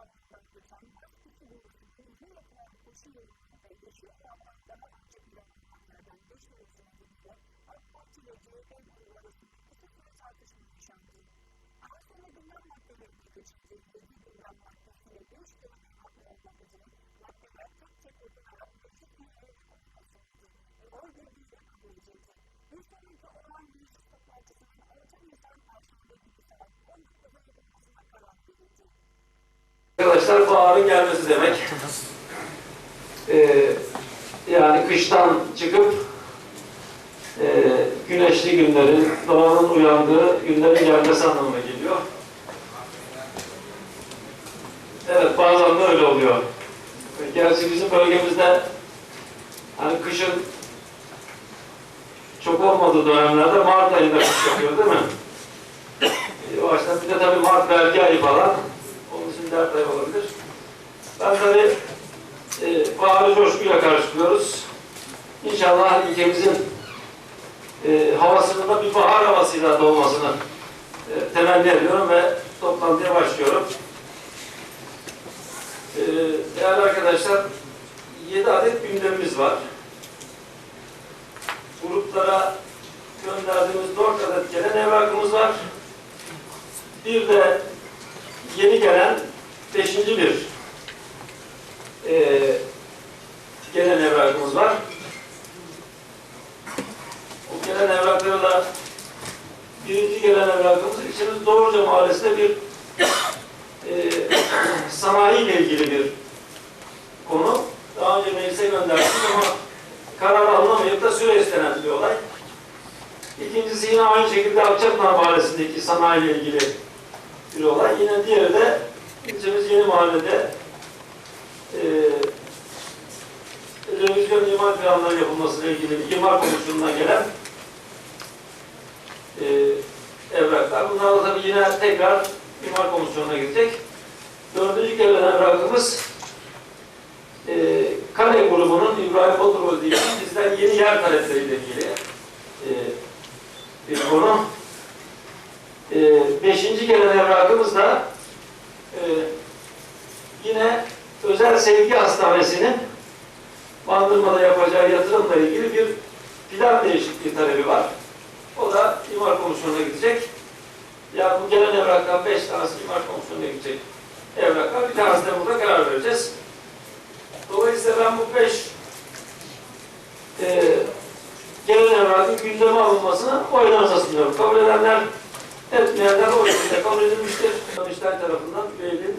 bir hızlı yapılan koşu yolunda yeşil alandan daha önce planlananlardan geçmemesine birlikte AK Parti ile CHP grubu arasında kısa süre tartışma yaşandı. Daha sonra gündem maddelerine geçildi. Yedi gündem maddesiyle beş dönemin haklı olmak üzere maddeler tek tek okunarak mevcut bir ev konulmasıydı. Oy birliğiyle kabul edildi. Bir sonraki olan meclis toplantısının 6 Nisan Perşembe günü saat 19'da yapılmasına karar verildi. Arkadaşlar baharın gelmesi demek. Ee, yani kıştan çıkıp e, güneşli günlerin, doğanın uyandığı günlerin gelmesi anlamına geliyor. Evet bazen de öyle oluyor. Gerçi bizim bölgemizde hani kışın çok olmadığı dönemlerde Mart ayında kış yapıyor değil mi? E, o açıdan bir de tabii Mart belki ayı falan. Onun için dert ayı olabilir. Ben tabii e, baharı coşkuyla karşılıyoruz. İnşallah ülkemizin e, havasının da bir bahar havasıyla dolmasını e, temenni ediyorum ve toplantıya başlıyorum. E, değerli arkadaşlar, 7 adet gündemimiz var. Gruplara gönderdiğimiz 4 adet gelen evrakımız var. Bir de yeni gelen beşinci bir eee gelen evrakımız var. O gelen evraklarla birinci gelen evrakımız içimiz Doğruca Mahallesi'nde bir eee sanayi ile ilgili bir konu. Daha önce meclise gönderdik ama karar alınamayıp da süre istenen bir olay. İkincisi yine aynı şekilde Akçapınar Mahallesi'ndeki sanayi ile ilgili bir olay. Yine diğeri de ilçemiz Yeni Mahalle'de e, revizyon imar planları yapılmasıyla ilgili imar komisyonuna gelen e, evraklar. Bunlar da tabii yine tekrar imar komisyonuna gidecek. Dördüncü gelen evrakımız e, Kale grubunun İbrahim Oturoğlu diye bizden yeni yer talepleriyle ilgili e, bir konu. E, beşinci gelen evrakımız da e, yine Özel Sevgi Hastanesi'nin Bandırma'da yapacağı yatırımla ilgili bir plan değişikliği talebi var. O da İmar Komisyonu'na gidecek. Ya bu gelen evraktan beş tanesi İmar Komisyonu'na gidecek evraklar. Bir tanesi de burada karar vereceğiz. Dolayısıyla ben bu beş e, gelen evrakın gündeme alınmasını oylarınıza sunuyorum. Kabul edenler etmeyenler o şekilde kabul edilmiştir. Danıştay tarafından üyeliğin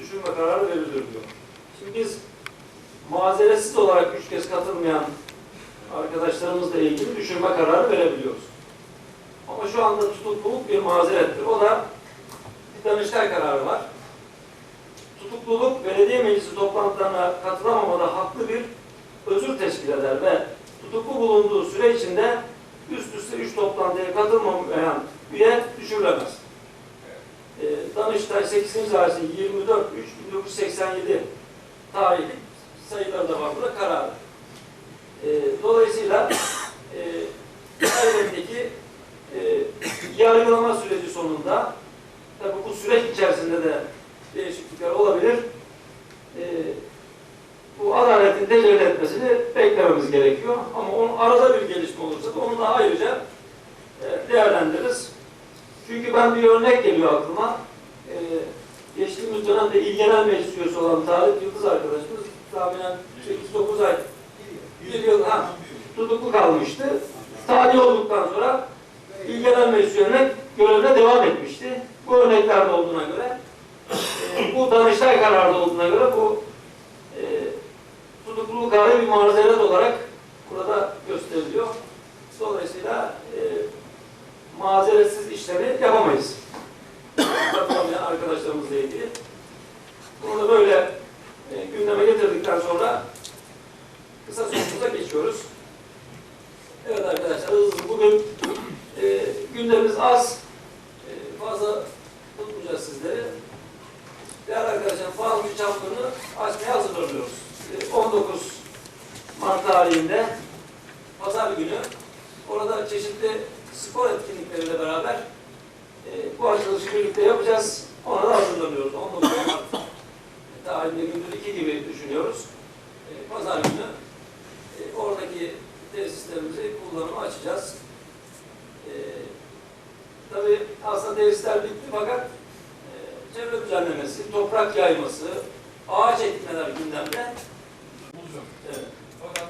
düşünme kararı verilir diyor. Şimdi biz mazeretsiz olarak üç kez katılmayan arkadaşlarımızla ilgili düşünme kararı verebiliyoruz. Ama şu anda tutukluluk bir mazerettir. O da bir Danıştay kararı var. Tutukluluk belediye meclisi toplantılarına katılamamada haklı bir özür teşkil eder ve tutuklu bulunduğu süre içinde üst üste üç toplantıya katılmamayan üye düşürülemez. E, Danıştay 8. ayeti 24 3 1987 tarihli sayıları da var burada kararı. E, dolayısıyla e, elbette e, yargılama süreci sonunda tabi bu süreç içerisinde de değişiklikler olabilir. E, bu adaletin tecelli etmesini beklememiz gerekiyor. Ama onun arada bir gelişme olursa da onu da ayrıca e, değerlendiririz. Çünkü ben bir örnek geliyor aklıma. E, geçtiğimiz dönemde İl Genel Meclis üyesi olan Tarık Yıldız arkadaşımız tahminen 8-9 ay bir yıl ha, tutuklu kalmıştı. Tahliye olduktan sonra İl Genel Meclis üyelerine görevine devam etmişti. Bu örneklerde olduğuna göre e, bu Danıştay kararı olduğuna göre bu e, tutukluluk kararı bir mazeret olarak burada gösteriliyor. Dolayısıyla e, mazeretsiz işlemi yapamayız. Arkadaşlarımızla ilgili. Bunu da böyle e, gündeme getirdikten sonra kısa sorumuza geçiyoruz. Evet arkadaşlar hızlı bugün e, gündemimiz az. E, fazla tutmayacağız sizleri. Değerli arkadaşlar Fahri Çapkın'ı açmaya hazırlanıyoruz. E, 19 Mart tarihinde Pazar günü orada çeşitli spor etkinlikleriyle beraber e, bu açılışı birlikte yapacağız. Ona da hazırlanıyoruz. 19 Mart tarihinde gündüz iki gibi düşünüyoruz. E, Pazar günü e, oradaki tesislerimizi kullanıma açacağız. E, tabii aslında tesisler bitti fakat e, çevre düzenlemesi, toprak yayması, ağaç ekmeler gündemde. Bulacağım. Evet. Fakat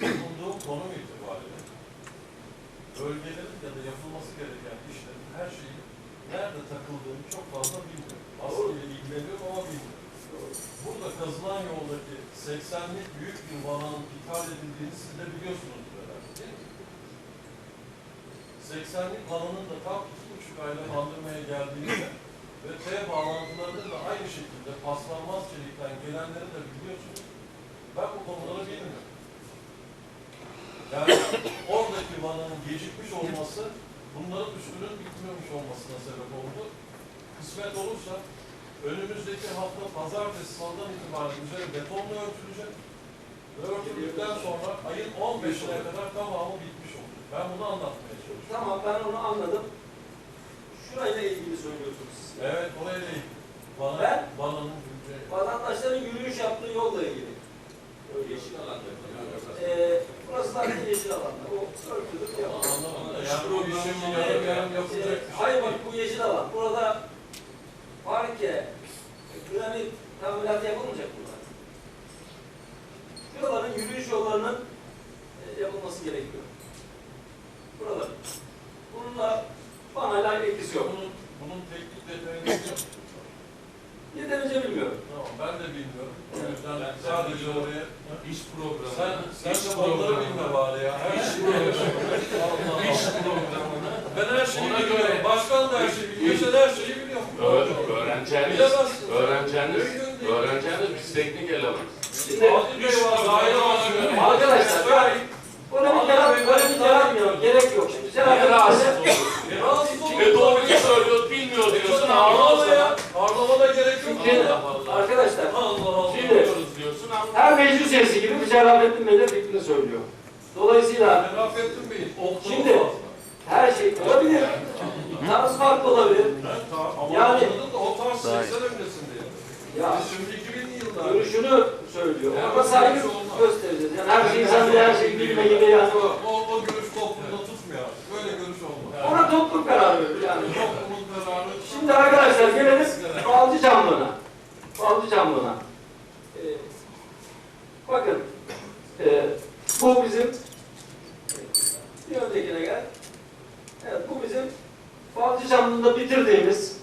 bulunduğum konum itibariyle bölgelerin ya da yapılması gereken işlerin her şeyi nerede takıldığını çok fazla bilmiyorum. Aslında ilgileniyorum ama bilmiyorum. Burada kazılan yoldaki 80'lik büyük bir vananın ithal edildiğini siz de biliyorsunuz herhalde değil mi? 80'lik vananın da tam iki buçuk ayla bandırmaya geldiğinde ve T bağlantılarının da aynı şekilde paslanmaz çelikten gelenleri de biliyorsunuz. Ben bu konuları bilmiyorum. Yani oradaki vananın gecikmiş olması bunların üstünün bitmemiş olmasına sebep oldu. Kısmet olursa önümüzdeki hafta pazartesi salıdan itibaren üzeri betonla örtülecek. Ve örtüldükten sonra ayın 15'ine kadar tamamı bitmiş olacak. Ben bunu anlatmaya çalışıyorum. Tamam ben onu anladım. Şurayla ilgili söylüyorsunuz siz. Evet, orayla ilgili. Bana, Ben- güncel... Vatandaşların yürüyüş yaptığı yolla ilgili. Yeşil alan. Ee, burası zaten yeşil alanda. O örtülür yapılacak şey Hayır bak bu yeşil alan. Burada parke, granit tamiratı yapılmayacak bunlar. Şuraların yürüyüş yollarının e, yapılması gerekiyor. Buralar. Bununla bana ilgisi yok. Bunun, bunun teknik detayını biliyor musun? Yeterince bilmiyorum. Tamam, ben de bilmiyorum. O yüzden sadece oraya... İş programı. Sen, sen İş de onları programı. bilme bari ya. Her İş programı. İş programını Ben her şeyi Ona biliyorum. göre- Başkan da her şeyi biliyor. Sen her şeyi biliyorsun. öğ- öğreneceğiniz, öğreneceğiniz, öğreneceğiniz biz teknik elemanız. Şimdi Adil Bey var, daire başkanı. Arkadaşlar, Söyleyin. Böyle bir yarat, böyle bir yaratmıyorum. Gerek yok. Şimdi sen Niye rahatsız arkadaşlar? Rahatsız olun. Ve doğruyu söylüyor, bilmiyor diyorsun. Ağlama Ağlama ya. ya. Ağlamana gerek yok. Şimdi arkadaşlar Allah Allah. Şimdi- Bilmiyoruz diyorsun ama her meclis üyesi gibi bir Şerafettin Bey de fikrini söylüyor. Dolayısıyla Merafettin Bey, Şimdi- her şey olabilir. Tarz farklı olabilir. Yani- da o tarz 80 öncesinde. Ya Biz şimdi 2000'li yıllar. görüşünü söylüyor. Ona saygı şey göstereceğiz. Yani her şey insan her şeyi bilme gibi yani. O, o, o görüş toplumda tutmuyor. Böyle görüş Ona toplum karar verir yani. Kararı... Şimdi arkadaşlar gelelim Balcı Çamlığı'na. Balcı Çamlığı'na. Ee, bakın e, bu bizim bir öncekine gel. Evet bu bizim Balcı Çamlığı'nda bitirdiğimiz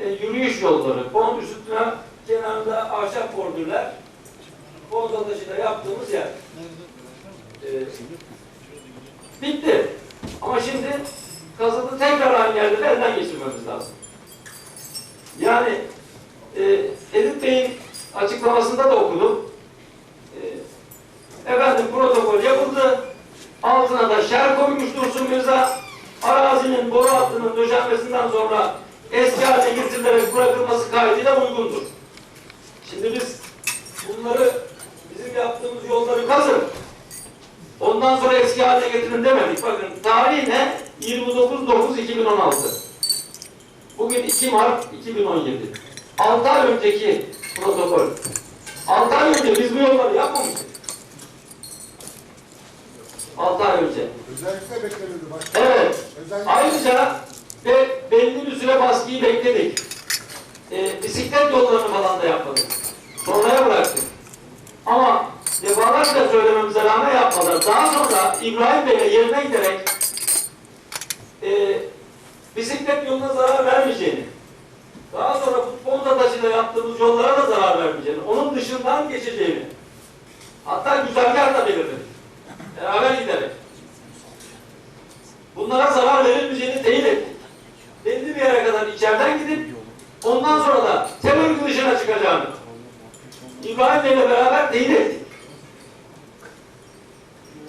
e, yürüyüş yolları. Pont üstüne kenarında ahşap bordürler. Pont atışıyla yaptığımız yer. Ee, bitti. Ama şimdi kazıdı tekrar aynı yerde de elden geçirmemiz lazım. Yani e, Edip Bey'in açıklamasında da okudum. E, efendim protokol yapıldı. Altına da şer koymuş Dursun Mirza. Arazinin boru hattının döşenmesinden sonra eski haline getirilerek bırakılması kaydıyla uygundur. Şimdi biz bunları bizim yaptığımız yolları kazın. Ondan sonra eski haline getirin demedik. Bakın tarihi ne? 29.9.2016. Bugün 2 Mart 2017. 6 ay önceki protokol. 6 ay önce biz bu yolları yapmamıştık. 6 ay önce. Özellikle beklenirdi başkanım. Evet. Özellikle Ayrıca ve belli bir süre baskıyı bekledik. Ee, bisiklet yollarını falan da yapmadık. Sonraya bıraktık. Ama defalarca söylememize rağmen yapmadılar. Daha sonra İbrahim Bey'le yerine giderek e, bisiklet yoluna zarar vermeyeceğini, daha sonra futbol taşıyla yaptığımız yollara da zarar vermeyeceğini, onun dışından geçeceğini, hatta güzergah da belirledik. Beraber giderek. Bunlara zarar verilmeyeceğini teyit ettik. Belli bir yere kadar içeriden gidip ondan sonra da terör dışına çıkacağını İbrahim Bey'le beraber teyit ettik.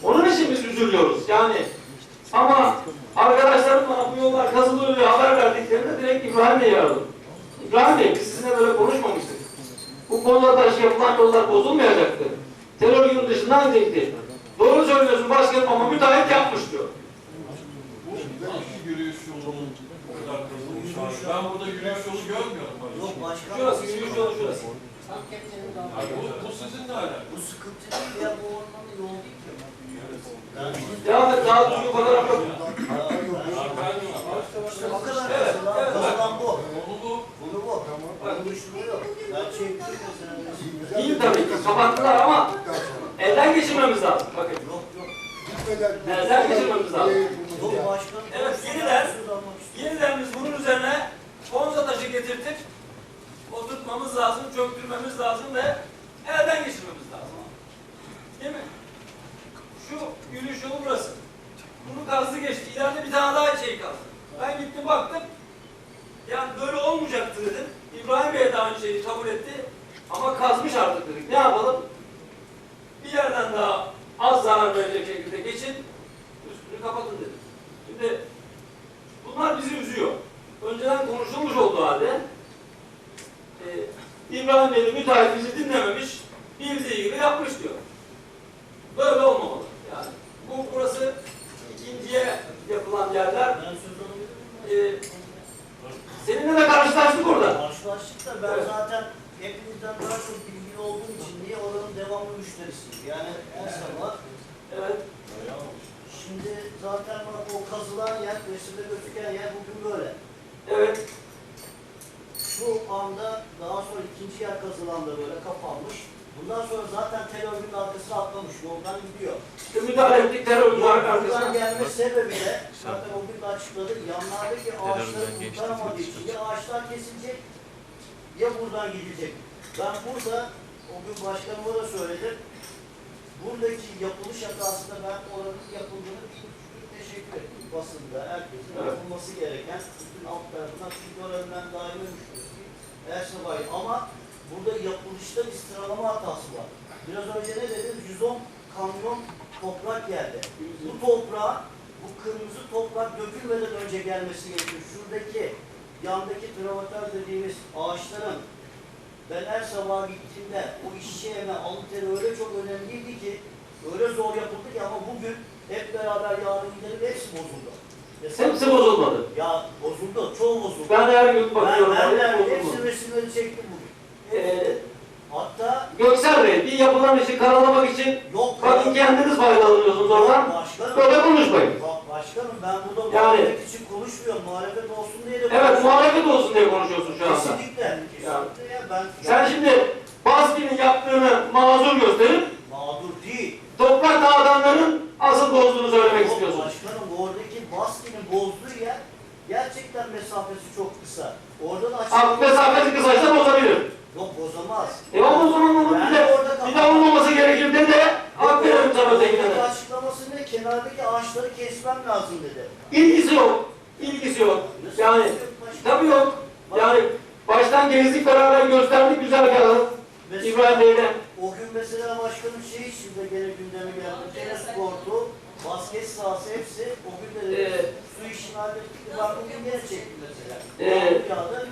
Onun için biz üzülüyoruz. Yani ama arkadaşlarım bana bu yollar kazılıyor diye haber verdiklerinde direkt İbrahim Bey'i aradım. İbrahim Bey biz sizinle böyle konuşmamıştık. Bu konuda taşı yapılan yollar bozulmayacaktı. Terör yurt dışından gidecekti. Doğru söylüyorsun başkanım ama müteahhit yapmış diyor. Yürüyüş kadar Ben burada yürüyüş yolu görmüyorum. Yok başkan. Şurası, yürüyüş yolu şurası. Bu, bu sizin de alakalı. Bu sıkıntı değil ya bu ormanın yolu değil ki. Devam et, daha düzgün fotoğraf yok. işte o kadar Evet, evet. kazılan bu. Onu bu. Bunu bu. Bunun dışında yok. Ben çektim mesela. Değil tabii ki, kapattılar ama elden geçirmemiz lazım. Bakın. Yok yok. Elden geçirmemiz lazım. Yok başkanım. Evet, yeniden-. Yeniden biz bunun üzerine konza taşı getirtip oturtmamız lazım, çöktürmemiz lazım ve elden geçirmemiz lazım. Değil mi? Şu yürüyüş yolu burası. Bunu kazdı geçti. İleride bir tane daha şey kazdı. Ben gittim baktım. Yani böyle olmayacaktı dedim. İbrahim Bey de aynı şeyi kabul etti. Ama kazmış artık dedik. Ne yapalım? Bir yerden daha az zarar verecek şekilde geçin. Üstünü kapatın dedim. Şimdi Bunlar bizi üzüyor. Önceden konuşulmuş olduğu halde e, İbrahim Bey'in müteahhit bizi dinlememiş, bildiği gibi yapmış diyor. Böyle olmamalı. Yani bu burası ikinciye yapılan yerler. Ben söz alabilir miyim? E, seninle de karşılaştık orada. Karşılaştık da ben Evet. zaten hepinizden daha çok bilgili olduğum için niye oranın devamlı müşterisiyim. Yani her sabah Evet. şimdi zaten bak o kazılan yer, resimde gözüken yer bugün böyle. Evet. Şu anda daha sonra ikinci yer kazılan da böyle kapanmış. Bundan sonra zaten tel örgünün arkasına atlamış, yoldan gidiyor. İşte müdahale ettik terör Buradan arkasına. gelme sebebi de zaten o gün de açıkladı. Yanlardaki ağaçları kurtaramadığı için ya ağaçlar kesilecek ya buradan gidecek. Ben burada o gün başkanıma da söyledim. Buradaki yapılış hatasında ben oranın yapıldığını bir teşekkür ettim. Basında herkesin Evet. yapılması gereken bütün alt tarafından çünkü öğretmen daimi müşterisi her sabah ama burada yapılışta bir sıralama hatası var. Biraz önce ne dedim? 110 kamyon toprak geldi. Bu toprağa, bu kırmızı toprak dökülmeden önce gelmesi gerekiyor. Şuradaki yandaki travatör dediğimiz ağaçların ben her sabah gittiğimde o işçi eme alın teri öyle çok önemliydi ki öyle zor yapıldı ki ama bugün hep beraber yarın gidelim hepsi bozuldu. Ya Hepsi bozulmadı. Ya bozuldu, çoğu bozuldu. Ben her gün bakıyorum. Ben, ben, ben hepsi resimleri çektim bugün. Ee, Hatta Göksel Bey, bir yapılan işi karalamak için yok bakın kendiniz faydalanıyorsunuz oradan. Başkanım, Böyle konuşmayın. Başkanım ben burada Yani- muhalefet için konuşmuyorum. Muhalefet olsun diye de Evet, muhalefet olsun diye konuşuyorsun şu anda. Kesinlikle. Kesinlikle ya ben Sen şimdi Baski'nin yaptığını mazur gösterip mağdur değil. toprak dağıtanların asıl bozduğunu söylemek istiyorsun. Başkanım oradaki baskının bozduğu yer gerçekten mesafesi çok kısa. Orada da Abi açık mesafesi kısaysa bozabilir. Yok bozamaz. E o zaman onun bir de bir de olmaması gerekir de veririm sana de. açıklaması ne? Kenardaki ağaçları kesmem lazım dedi. İlgisi yok. İlgisi yok. Yani tabii yok. Yani baştan gezdik beraber gösterdik güzel. Mesela- İbrahim Bey'le. O gün mesela başkanın şey içinde gene gündeme geldi. Tenis kortu, basket sahası hepsi o gün de Ee, su işini hallettik. Ben bugün gene çektim mesela. Ee, yağdı.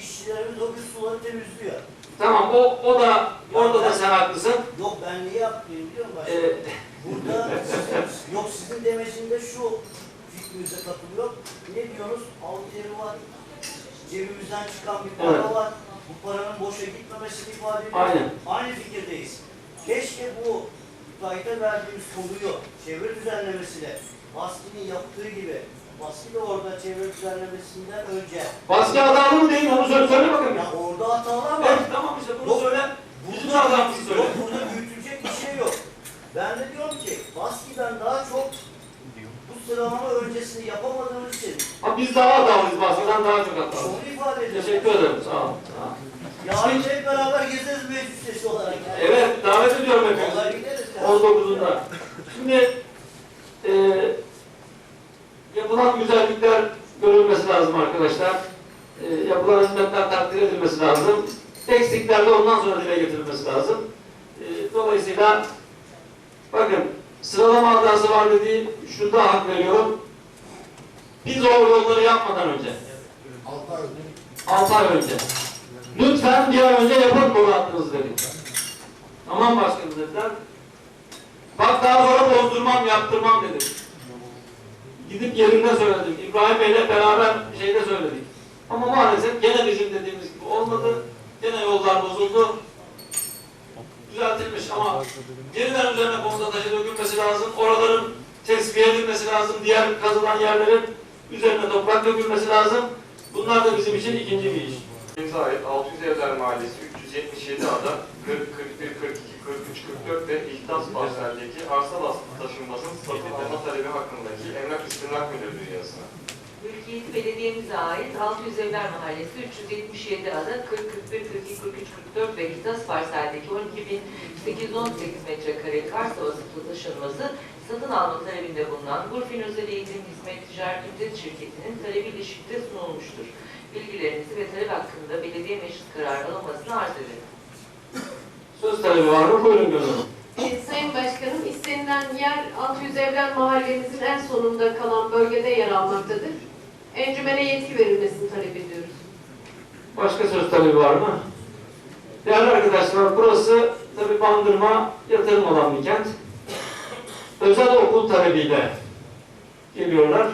İşçilerimiz o gün suları temizliyor. Tamam o, o da orada da sen haklısın. Yok ben niye yapmayayım biliyor musun Ee? Burada sizin, yok sizin demecinde şu fikrinize katılıyor. Ne? Al teri var. Cebimizden çıkan bir para Evet. var. Bu paranın boşa gitmemesini ifade ediyor. Aynen. Aynı fikirdeyiz. Keşke bu müteahhite verdiğimiz konuyu çevre düzenlemesine Baski'nin yaptığı gibi Baski de orada çevre düzenlemesinden önce Baskı hatalı mı değil mi onu söyle, söyle bakayım. ya orada hatalar var. Evet tamam işte bunu Yok. söyle. Bizim Burada, hatamızı söyle. yok, burada büyütülecek bir şey yok. Ben de diyorum ki Baski'den daha çok bu sıralama öncesini yapamadığımız için Ha, biz daha hatalıyız baskıdan daha çok hatalıyız. şunu ifade ediyorum. Teşekkür ederim sağ ol. Sağ ol. Yarın hep beraber gezeriz meclis üyesi olarak. Yani. Evet davet ediyorum hepinizi. Vallahi gideriz ya. 19'unda. Şimdi e, yapılan güzellikler görülmesi lazım arkadaşlar. E, yapılan hizmetler takdir edilmesi lazım. Eksikler de ondan sonra dile getirilmesi lazım. E, dolayısıyla bakın sıralama hatası var dediği şunda hak veriyorum. Biz o yolları yapmadan önce 6 ay önce. Lütfen bir ay önce yapın boru hattınızı dedik. Tamam başkanım dediler. Bak daha sonra bozdurmam, yaptırmam dedim. gidip yerinde söyledim. İbrahim Bey'le beraber şeyde söyledik. Ama maalesef gene bizim dediğimiz gibi olmadı. Gene yollar bozuldu. Düzeltilmiş ama yeniden üzerine konuda taşı dökülmesi lazım. Oraların tesviye edilmesi lazım. Diğer kazılan yerlerin üzerine toprak dökülmesi lazım. Bunlar da bizim için ikinci bir iş. Bize ait 600 Evler Mahallesi 377 ada 40, 41, 42, 43, 44 ve İhtas parseldeki arsa bastı taşınmasının satın alma talebi hakkındaki Emlak İstimlak Müdürlüğü yazısına. Mülkiyeti belediyemize ait 600 Evler Mahallesi 377 ada 40, 41, 42, 43, 44 ve Kitas parseldeki 12.818 metrekare kar havası taşınması satın alma talebinde bulunan Burfin Özel Eğitim Hizmet Ticaret Ümmet Şirketi'nin talebi ilişkide sunulmuştur. Bilgilerinizi ve talep hakkında belediye meclis kararı alınmasını arz ederim. Söz talebi var mı? Buyurun Gönül. Sayın Başkanım, istenilen yer 600 Evler Mahallemizin en sonunda kalan bölgede yer almaktadır. Encümene yetki verilmesini talep ediyoruz. Başka söz talebi var mı? Değerli arkadaşlar, burası tabi bandırma yatırım olan bir kent. Özel okul talebiyle geliyorlar.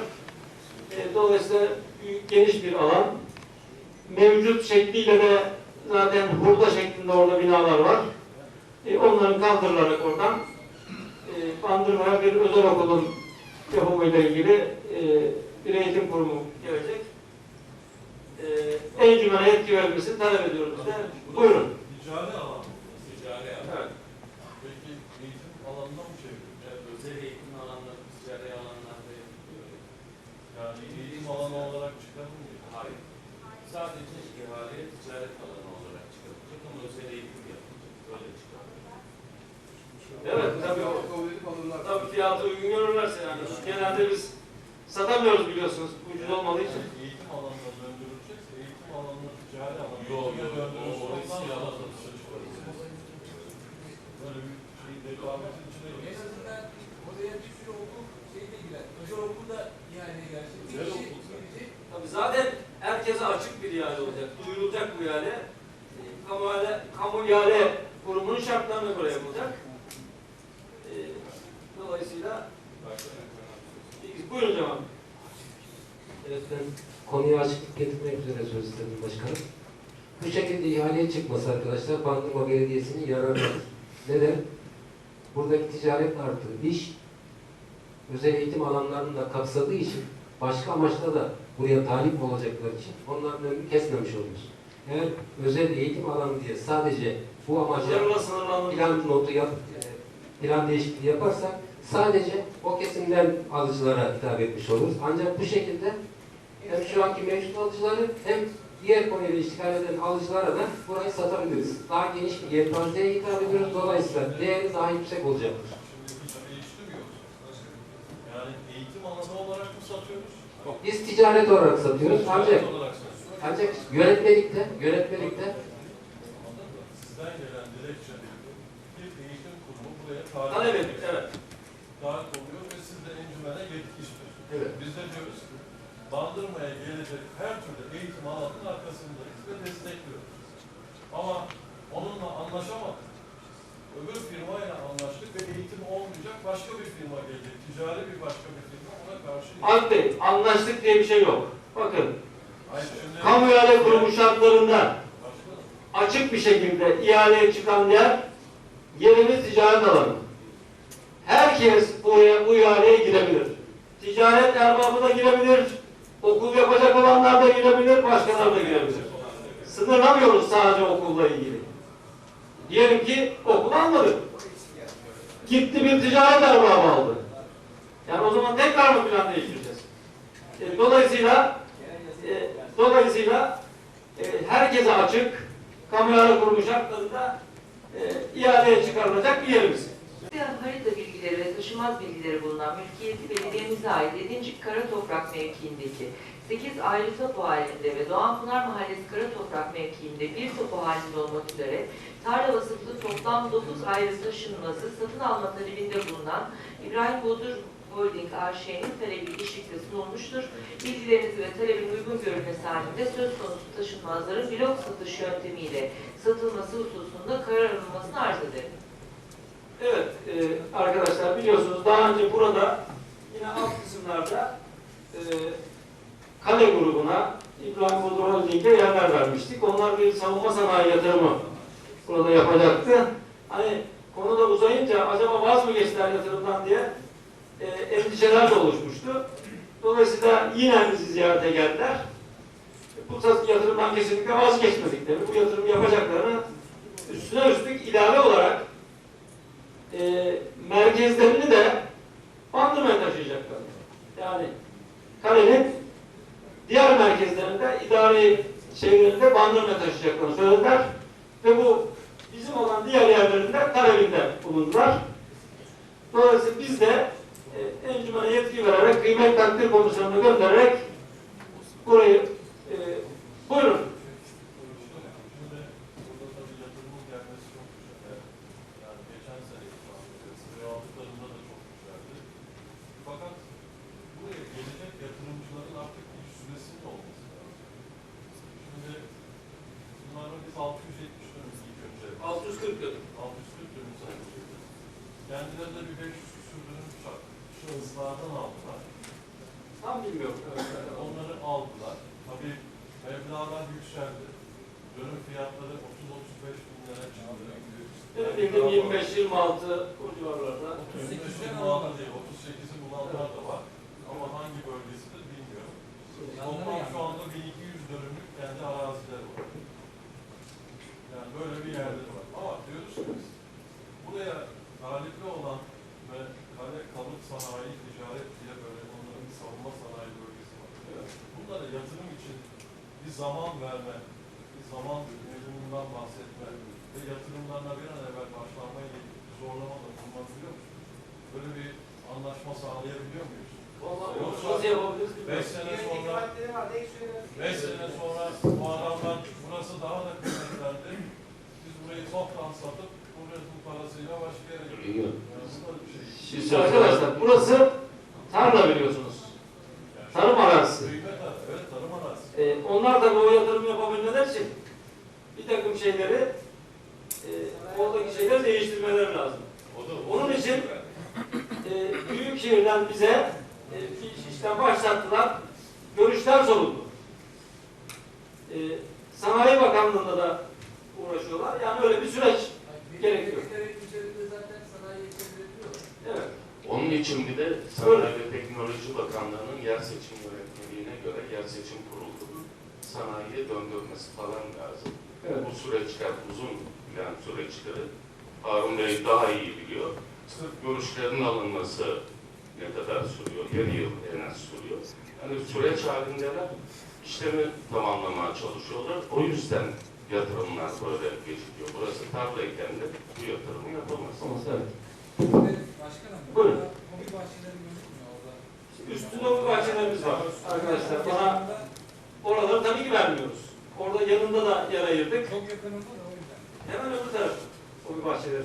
E, dolayısıyla büyük, geniş bir alan. Mevcut şekliyle de zaten hurda şeklinde orada binalar var. E, onların kaldırılarak oradan e, bandırmaya bir özel okulun yapımıyla ilgili e, bir eğitim kurumu gelecek e, encümene yetki verilmesini talep ediyoruz de. Buyurun. Ticari alan mı? Ticari alan. Evet. Peki eğitim alanına mı çeviriyor? Evet, özel eğitim alanları, ticari alanlarda yapılıyor. Yani eğitim alanı olarak çıkarılmıyor. Hayır. Sadece ihaleye ticaret alanı olarak çıkarılacak ama özel eğitim yapılacak. Böyle çıkarılacak. Evet, tabii. Tabii fiyatı uygun görürlerse yani. Genelde biz satamıyoruz biliyorsunuz ucuz olmadığı için. Yani eğitim alanına döndürülecekse eğitim alanına ticari alanına Yok, yok, o- döndürülürse orası ondan yalan. sonra çıkarılacak. Böyle bir şey rekabetin içine En giriyor. azından oraya bir sürü okul şeyle girer. Özel okul da ihaleye gelsin. Bir Özel kişi okul. girecek. Tabii zaten herkese açık bir ihale olacak. Duyurulacak bu ihale. E, Kamu ihale, kamu ihale kurumunun şartlarına göre yapılacak. E, dolayısıyla buyurun cevap. Evet ben konuya açıklık getirmek üzere söz istedim başkanım. Bu şekilde ihaleye çıkması arkadaşlar Bandırma Belediyesi'nin yararıdır. Neden? Buradaki ticaret artı iş özel eğitim alanlarını da kapsadığı için başka amaçla da buraya talip olacaklar için onların önünü kesmemiş oluyoruz. Eğer özel eğitim alanı diye sadece bu sınırlandırılacak. plan notu yap, e, plan değişikliği yaparsak sadece o kesimden alıcılara hitap etmiş oluruz. Ancak bu şekilde hem şu anki mevcut alıcıları hem diğer konuyla iştigal eden alıcılara da burayı satabiliriz. Daha geniş bir yelpazeye hitap ediyoruz. Dolayısıyla değeri daha yüksek olacaktır. Yani eğitim alanı olarak mı satıyoruz? Biz ticaret olarak satıyoruz. Ancak Ticaret olarak satıyoruz. ancak yönetmelikte yönetmelikte? Sizden gelen dilekçe bir eğitim kurumu buraya Talep ettik, evet. talip oluyor ve siz de encümene yetki istiyorsunuz. Evet. Biz de diyoruz ki bandırmaya gelecek her türlü eğitim alanının arkasındayız ve destekliyoruz. Ama onunla anlaşamadık. Öbür firmayla anlaştık ve eğitim olmayacak başka bir firma gelecek. Ticari bir başka bir firma ona karşı. Alp Bey, anlaştık diye bir şey yok. Bakın, Hayır, şimdi- kamu ihale kurumu şartlarında açık bir şekilde ihaleye çıkan yer yerimiz ticaret alanı. Herkes buraya bu ihaleye girebilir. Ticaret erbabı da girebilir, okul yapacak olanlar da girebilir, başkaları da girebilir. Sınırlamıyoruz sadece okulla ilgili. Diyelim ki okul almadık. Gitti bir ticaret erbabı aldı. Yani o zaman tekrar mı plan değiştireceğiz? E, dolayısıyla e, dolayısıyla e, herkese açık, kamu ihale kurumu şartlarında e, ihaleye çıkarılacak bir yerimiz. Harita bilgileri ve taşımaz bilgileri bulunan mülkiyeti belediyemize ait Edincik Kara Toprak mevkiindeki 8 ayrı tapu halinde ve Doğan Pınar Mahallesi Kara Toprak mevkiinde bir tapu halinde olmak üzere tarla vasıflı toplam 9 ayrı taşınması satın alma talebinde bulunan İbrahim Bodur Holding AŞ'nin talebi ilişkide sunulmuştur. Bilgilerinizi ve talebin uygun görülmesi halinde söz konusu taşınmazların blok satış yöntemiyle satılması hususunda karar alınmasını arz ederim. Evet e, arkadaşlar biliyorsunuz daha önce burada yine alt kısımlarda e, Kale grubuna İbrahim Bodur Holding'e yerler vermiştik. Onlar bir savunma sanayi yatırımı burada yapacaktı. Hani konu da uzayınca acaba vaz mı geçtiler yatırımdan diye e, endişeler de oluşmuştu. Dolayısıyla yine bizi ziyarete geldiler. Bu yatırımdan kesinlikle vazgeçmedikleri, bu yatırım yapacaklarını üstüne üstlük ilave olarak e, merkezlerini de Bandırma'ya taşıyacaklar. Yani kalenin diğer merkezlerinde idari şeylerinde Bandırma'ya taşıyacaklarını söylediler. Ve bu bizim olan diğer yerlerinde talebinde bulundular. Dolayısıyla biz de e, encümene yetki vererek kıymet takdir komisyonuna göndererek burayı e, buyurun. Şimdi burada tabii yatırımın gelmesi çok güzel. Yani geçen sene ve aldıklarında da çok güzeldi. Fakat buraya gelecek yatırımcıların artık bir süresinin olması lazım. Şimdi bunların biz 670 dönüm ilk önce 640 dönüm. 640 dönüm saymışız. Kendileri de bir 500 küsur dönüm şart. Şu hızlardan aldılar. Tam bilmiyorum. Onları aldılar. Tabii mevlalar yükseldi. Dönüm fiyatları 30-35 bin lira çıktı. Benim bildiğim 25-26 o civarlarda. 38'den aldı değil, 38'i bulanlar da var. Ama hangi bölgesidir bilmiyorum. Toplam şu anda 1200 dönümlük kendi arazileri var. Yani böyle bir yerleri var. Ama diyoruz ki biz, buraya talipli olan ve kale, kalıp sanayi, ticaret diye böyle onların bir savunma sanayi bölgesi var. Bunlara yatırım için bir zaman verme, bir zaman dilimından bahsetme ve yatırımlarına bir an evvel başlanmayla ilgili bir zorlama da bulunabiliyor musunuz? Böyle bir anlaşma sağlayabiliyor muyuz? Vallahi Yoksa nasıl yapabiliriz bilmiyorum. Beş sene sonra, beş sene sonra bu adamlar burası daha da kıymetlendi. Biz burayı toptan satıp burası bu parasıyla başka yere gidiyoruz. Yani bu da bir şey. Şimdi arkadaşlar burası tarla biliyorsunuz. Tarım arazisi. Kıymet var, evet tarım arazisi. Ee, onlar da bu yatırım yapabilmeleri için bir takım şeyleri e, oradaki şeyleri değiştirmeleri lazım. Onun için e, büyük şehirden bize e, bir işten başlattılar. Görüşler soruldu. E, Sanayi Bakanlığı'nda da uğraşıyorlar. Yani öyle bir süreç gerekiyor. üzerinde zaten sanayi yetiştirebiliyorlar. Evet. Onun için bir de Sanayi ve Teknoloji Bakanlığı'nın yer seçim yönetmeliğine göre yer seçim kurulunun sanayiye döndürmesi falan lazım. Evet. Bu süreçler uzun plan süreçleri. Harun Bey daha iyi biliyor. Sırf görüşlerin alınması ne kadar sürüyor? Yarı yıl en az sürüyor. Yani süreç halindeler. işlemi tamamlamaya çalışıyorlar. O yüzden yatırımlar böyle geçiyor. Burası tarlayken de bu yatırımı yapamaz. Evet. Başkanım, Buyurun. hobi bahçeleri gözükmüyor orada. Üstünde bu bahçelerimiz var arkadaşlar. Bana oraları tabii ki vermiyoruz. Orada yanında da yer ayırdık. Çok yakınında da o yüzden. Hemen öbür tarafta o bir bahçeleri.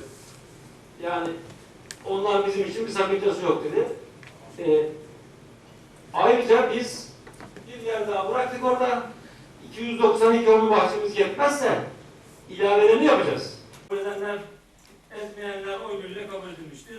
Yani onlar bizim için bir sakıncası yok dedi. Ee, ayrıca biz bir yer daha bıraktık orada. 292 hobi bahçemiz yetmezse ilavelerini yapacağız. Edenler, etmeyenler oy birliğiyle kabul edilmiştir.